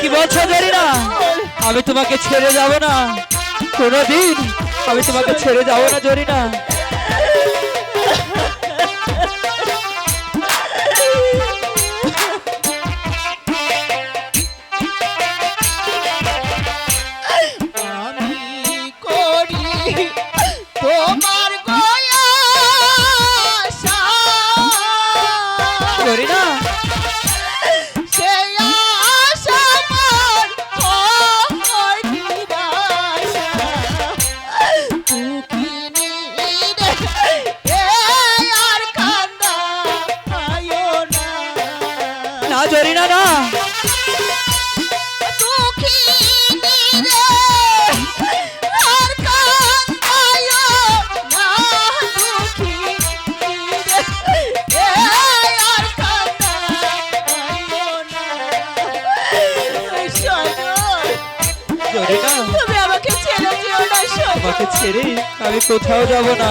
কি বলছো জানি না, আমি তোমাকে ছেড়ে যাব না। কোনোদিন আমি তোমাকে ছেড়ে যাব না জরি না জরিনা আমাকে না সজল। ছেড়ে আমি কোথাও যাব না।